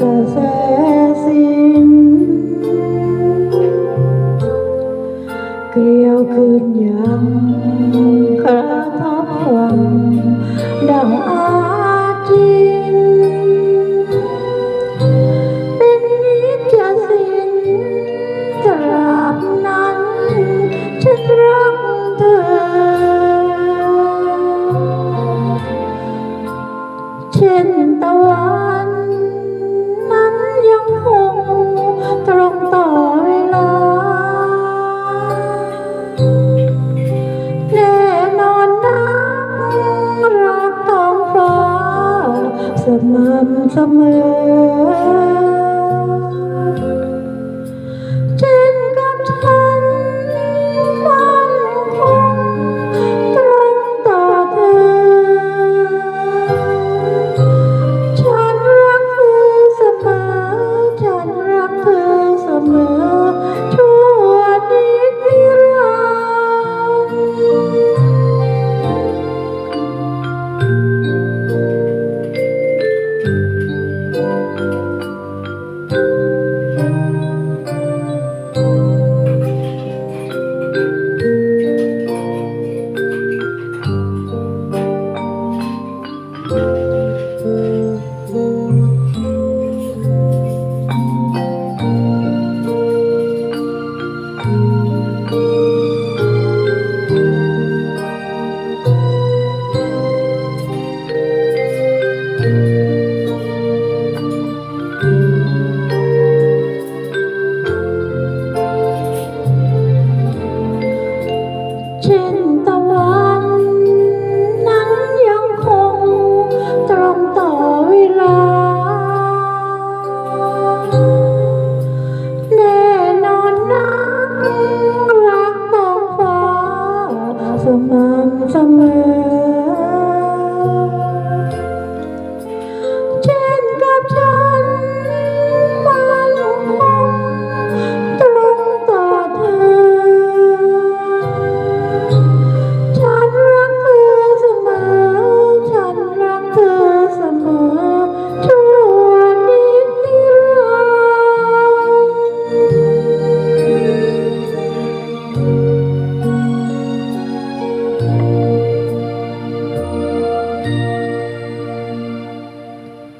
กระแสสินเกลียวคืนยังกระทบวังดังอาจินเป็นนิจสิ้นตราบนั้น ฉันรักเธอ เช่นตะวัน ตรงต่อเวลา แน่นอนนะรักท้องฟ้าสม่ำเสมอ เ